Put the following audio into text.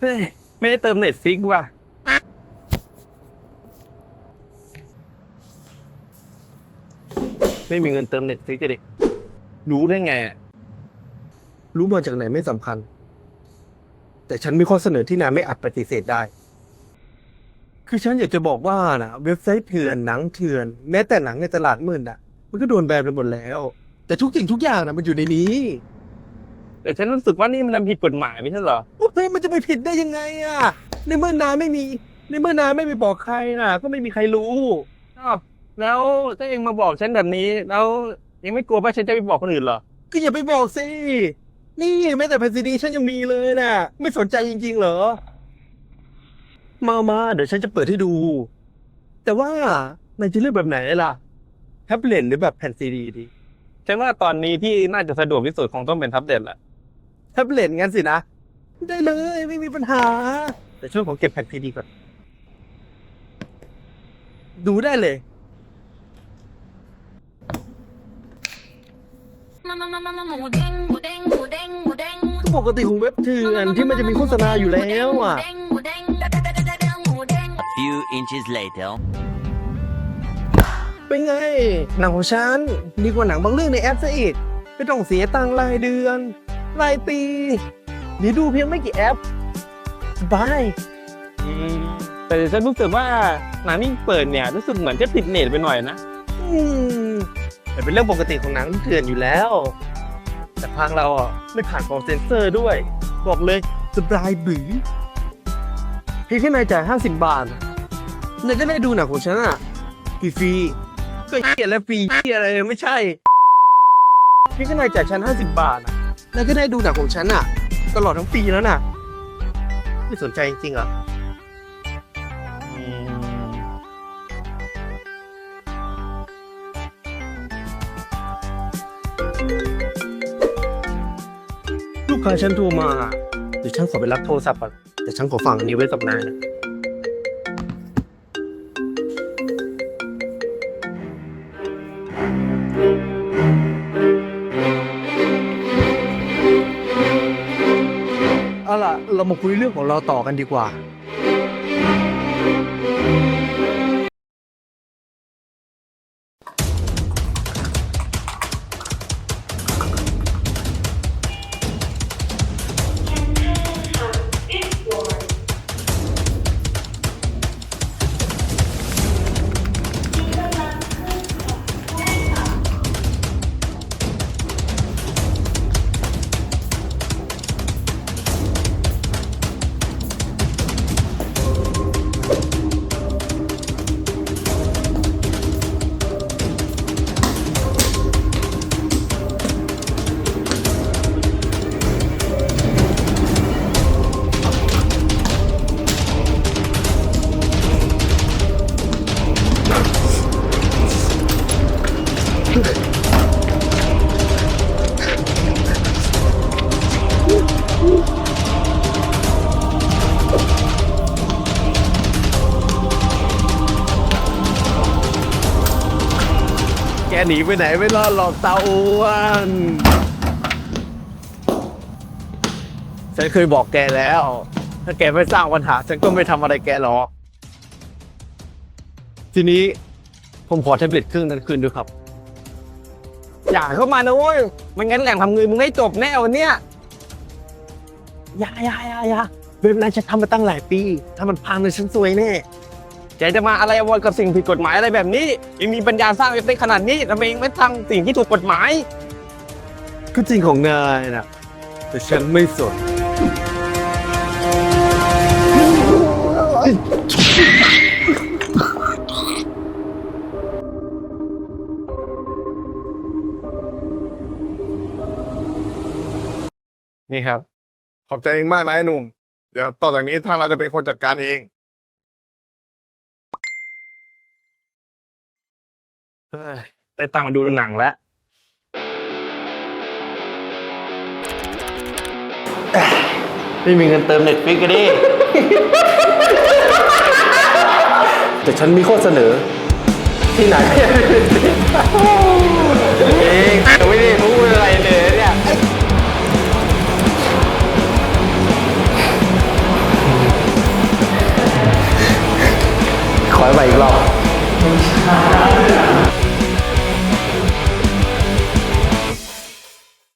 เฮ้ยไม่ได้เติมเน็ตฟิกว่ะ ไม่มีเงินเติมเน็ตฟิกจะดิ รู้ได้ไงอะรู้มาจากไหนไม่สำคัญ แต่ฉันมีข้อเสนอที่นายไม่อาจปฏิเสธได้ คือฉันอยากจะบอกว่านะเว็บไซต์เถื่อนหนังเถื่อน แม้แต่หนังในตลาดมืดน่ะ มันก็โดนแบนไปหมดแล้ว แต่ทุกสิ่งทุกอย่างนะมันอยู่ในนี้ แต่ฉันรู้สึกว่านี่มันทำผิดกฎหมายไม่ใช่เหรอเฮ้ยมันจะไปผิดได้ยังไงอะในเมื่อนายไม่มี ในเมื่อนายไม่ไปบอกใครน่ะ ก็ไม่มีใครรู้อ้าวแล้วถ้าเองมาบอกฉันแบบนี้ แล้วเองไม่กลัวว่าฉันจะไปบอกคนอื่นเหรอ ก็อย่าไปบอกสิ นี่แม้แต่แผ่นซีดีฉันยังมีเลยน่ะ ไม่สนใจจริงๆเหรอ มามาเดี๋ยวฉันจะเปิดให้ดู แต่ว่านายจะเลือกแบบไหนล่ะ แท็บเล็ตหรือแบบแผ่นซีดีดี ฉันว่าตอนนี้ที่น่าจะสะดวกที่สุดคงต้องเป็นแท็บเล็ตแหละ แท็บเล็ตงั้นสินะ ได้เลยไม่มีปัญหา แต่ช่วงของเก็บแผ่นซีดีก่อน ดูได้เลยหมูเด้งหมูเด้งหมูเด้งหมูเด้งก็ปกติของเว็บเถื่อนที่มันจะมีโฆษณาอยู่แล้วอะหมูเด้งหมูเด้งหมูเด้ง Few inches later. เป็นไง หนังของฉันดีกว่าหนังบางเรื่องในแอปซะอีกไม่ต้องเสียตังค์รายเดือน รายปีหรือดูเพียงไม่กี่แอปสบายอืมแต่ฉันรู้สึกว่าหนังที่เปิดเนี่ยรู้สึกเหมือนจะติดเน็ตไปหน่อยนะอืมแต่เป็นเรื่องปกติของหนังเถื่อนอยู่แล้ว แต่ทางเราอะไม่ผ่านกรองเซนเซอร์ด้วย บอกเลยสบายบือเพียงแค่นายจ่ายห้าสิบบาทนายจะได้ดูหนังของฉันอะฟรีๆก็เหี้ยและฟรีเหี้ยอะไรไม่ใช่เพียงแค่นายจ่ายฉันห้าสิบบาทอะ นายก็ได้ดูหนังของฉันอะ ตลอดทั้งปีแล้วน่ะ ไม่สนใจจริงๆอะอืมลูกค้าฉันโทรมาเดี๋ยวฉันขอไปรับโทรศัพท์ก่อนแต่ฉันขอฟังอันนี้ไว้กับนายนะ เรามาคุยเรื่องของเราต่อกันดีกว่า หนีไปไหนไม่รอดหรอกตาอ้วนฉันเคยบอกแกแล้ว ถ้าแกไม่สร้างปัญหา ฉันก็ไม่ทำอะไรแกหรอก ทีนี้ผมขอแท็บเล็ตเครื่องนั้นคืนด้วยครับ อย่าเข้ามานะเว้ยไม่งั้นแหล่งทำเงินมึงไม่จบแน่วันเนี้ยอย่าอย่าอย่าอย่าเว็บนั้นฉันทำมาตั้งหลายปี ถ้ามันพังเลยฉันซวยแน่ แกจะมาอะไรอวดกับสิ่งผิดกฎหมายอะไรแบบนี้ยังมีปัญญาสร้างเว็บได้ขนาดนี้ทำไมเองไม่ทำสิ่งที่ถูกกฎหมาย ก็จริงของนายนะแต่ฉันไม่สน นี่ครับ ขอบใจเองมากนะไอ้หนุ่ม เดี๋ยวต่อจากนี้ทางเราจะเป็นคนจัดการเอง ไปตามมาดูหนังแล้ว ไม่มีเงินเติมเน็ตฟิกก็ดิ แต่ฉันมีข้อเสนอ ที่ไหนเองไม่ได้พูดอะไรเลยเนี่ยขอไปอีกรอบ